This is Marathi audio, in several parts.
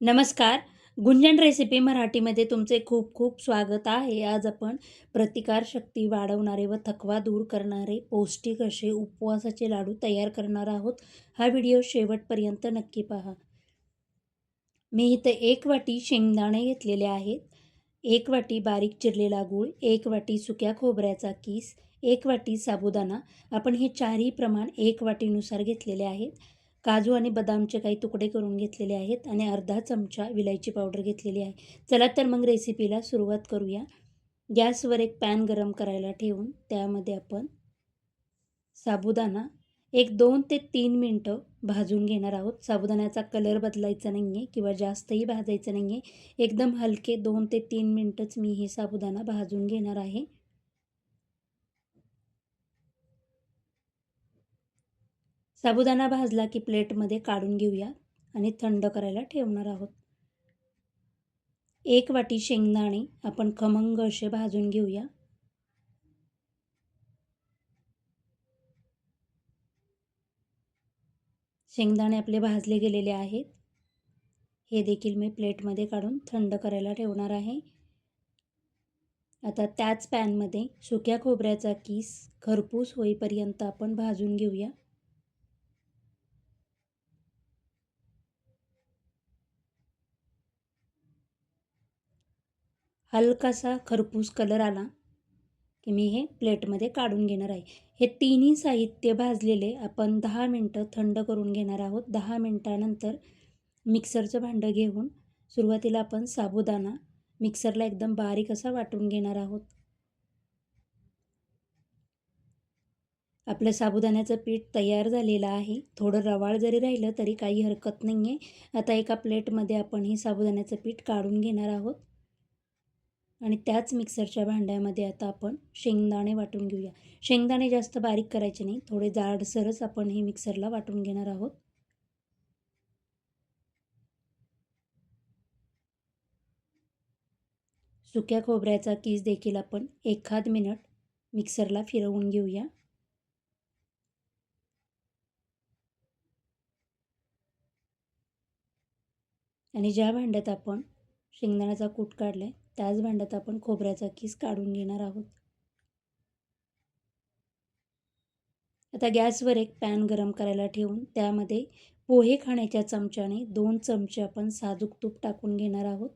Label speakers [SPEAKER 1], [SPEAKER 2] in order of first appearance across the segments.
[SPEAKER 1] नमस्कार. गुंजन रेसिपी मराठीमध्ये तुमचे खूप खूप स्वागत आहे. आज आपण प्रतिकारशक्ती वाढवणारे व थकवा दूर करणारे पौष्टिक असे उपवासाचे लाडू तयार करणार आहोत. हा व्हिडिओ शेवटपर्यंत नक्की पहा. मी इथं एक वाटी शेंगदाणे घेतलेले आहेत. एक वाटी बारीक चिरलेला गूळ एक वाटी सुक्या खोबऱ्याचा किस एक वाटी साबुदाणा. आपण हे चारही प्रमाण एक वाटीनुसार घेतलेले आहेत. काजू आणि बदामचे काही तुकडे करून घेतलेले आहेत आणि अर्धा चमचा विलायची पावडर घेतलेली आहे. चला तर मग रेसिपीला सुरुवात करूया. गॅसवर एक पॅन गरम करायला ठेवून त्यामध्ये आपण साबुदाणा एक दोन ते तीन मिनटं भाजून घेणार आहोत. साबुदाण्याचा कलर बदलायचा नाही आहे किंवा जास्तही भाजायचं नाही आहे एकदम हलके दोन ते तीन मिनटंच मी हे साबुदाणा भाजून घेणार आहे. साबुदाणा भाजला की प्लेटमध्ये काढून घेऊया आणि थंड करायला ठेवणार आहोत. एक वाटी शेंगदाणे आपण खमंग असे भाजून घेऊया. शेंगदाणे आपले भाजले गेलेले आहेत. हे देखील मी प्लेटमध्ये काढून थंड करायला ठेवणार आहे. आता त्याच पॅनमध्ये सुक्या खोबऱ्याचा किस खरपूस होईपर्यंत आपण भाजून घेऊया. हलकासा खरपूस कलर आला की मी हे प्लेटमध्ये काढून घेणार आहे. हे तिन्ही साहित्य भाजलेले आपण दहा मिनटं थंड करून घेणार आहोत. दहा मिनटानंतर मिक्सरचं भांडं घेऊन सुरुवातीला आपण साबुदाणा मिक्सरला एकदम बारीक असा वाटून घेणार आहोत. आपलं साबुदाण्याचं पीठ तयार झालेलं आहे. थोडं रवाळ जरी राहिलं तरी काही हरकत नाही आहे आता एका प्लेटमध्ये आपण हे साबुदाण्याचं पीठ काढून घेणार आहोत. आणि त्याच मिक्सरच्या भांड्यामध्ये आता आपण शेंगदाणे वाटून घेऊया. शेंगदाणे जास्त बारीक करायचे नाही थोडे जाडसरच आपण हे मिक्सरला वाटून घेणार आहोत. सुक्या खोबऱ्याचा कीस देखील आपण एखाद मिनिट मिक्सरला फिरवून घेऊया. आणि ज्या भांड्यात आपण शेंगदाण्याचा कूट काढला आहे त्याच भांड्यात आपण खोबऱ्याचा किस काढून घेणार आहोत. आता गॅसवर एक पॅन गरम करायला ठेवून त्यामध्ये पोहे खाण्याच्या चमच्याने दोन चमचे आपण साजूक तूप टाकून घेणार आहोत.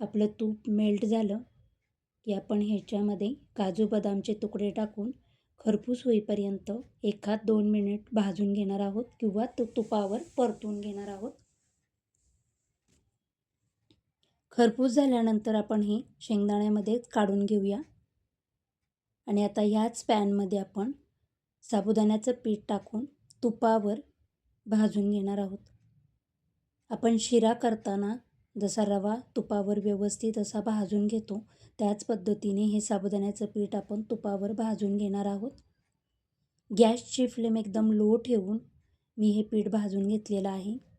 [SPEAKER 1] आपलं तूप मेल्ट झालं की आपण ह्याच्यामध्ये काजू बदामचे तुकडे टाकून खरपूस होईपर्यंत एखाद दोन मिनिट भाजून घेणार आहोत किंवा तो तुपावर परतून घेणार आहोत. खरपूस झाल्यानंतर आपण हे शेंगदाण्यामध्ये काढून घेऊया. आणि आता ह्याच पॅनमध्ये आपण साबुदाण्याचं पीठ टाकून तुपावर भाजून घेणार आहोत. आपण शिरा करताना जसा रवा तुपावर व्यवस्थित असा भाजून घेतो त्याच पद्धतीने हे साबुदाण्याचं पीठ आपण तुपावर भाजून घेणार आहोत. गॅसची फ्लेम एकदम लो ठेवून मी हे पीठ भाजून घेतलेलं आहे.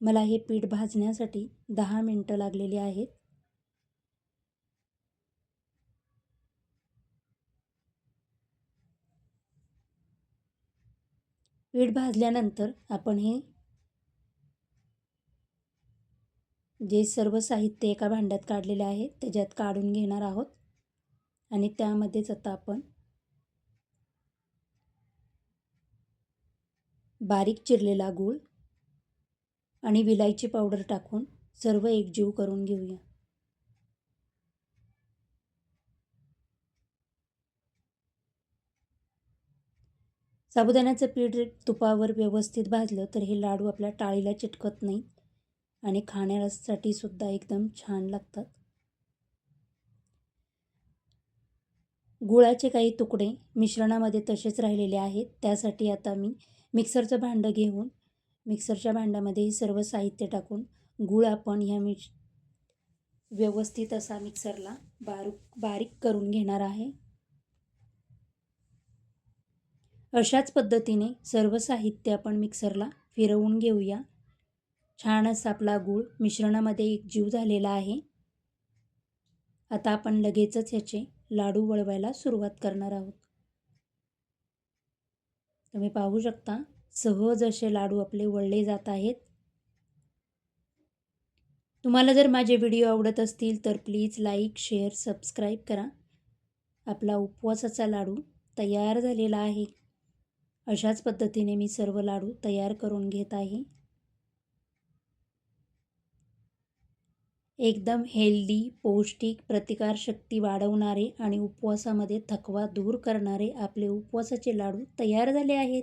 [SPEAKER 1] मला हे पीठ भाजण्यासाठी दहा मिनटं लागलेली आहेत. पीठ भाजल्यानंतर आपण हे जे सर्व साहित्य एका भांड्यात काढलेले आहे त्याच्यात काढून घेणार आहोत. आणि त्यामध्येच आता आपण बारीक चिरलेला गूळ आणि विलायची पावडर टाकून सर्व एकजीव करून घेऊया. साबुदाण्याचं पीठ तुपावर व्यवस्थित भाजलं तर हे लाडू आपल्या टाळीला चिटकत नाही आणि खाण्यासाठी सुद्धा एकदम छान लागतात. गुळाचे काही तुकडे मिश्रणामध्ये तसेच राहिलेले आहेत त्यासाठी आता मी मिक्सरचं भांडं घेऊन मिक्सरच्या भांड्यामध्ये सर्व साहित्य टाकून गूळ आपण ह्या मिक्स व्यवस्थित असा मिक्सरला बारूक बारीक करून घेणार आहे. अशाच पद्धतीने सर्व साहित्य आपण मिक्सरला फिरवून घेऊया. छान असा आपला गूळ मिश्रणामध्ये एक जीव झालेला आहे. आता आपण लगेचच ह्याचे लाडू वळवायला सुरुवात करणार आहोत. तुम्ही पाहू शकता सहज असे लाडू आपले वळले जात आहेत. तुम्हाला जर माझे व्हिडिओ आवडत असतील तर प्लीज लाईक शेअर सबस्क्राईब करा. आपला उपवासाचा लाडू तयार झालेला आहे. अशाच पद्धतीने मी सर्व लाडू तयार करून घेत आहे. एकदम हेल्दी पौष्टिक प्रतिकारशक्ती वाढवणारे आणि उपवासामध्ये थकवा दूर करणारे आपले उपवासाचे लाडू तयार झाले आहेत.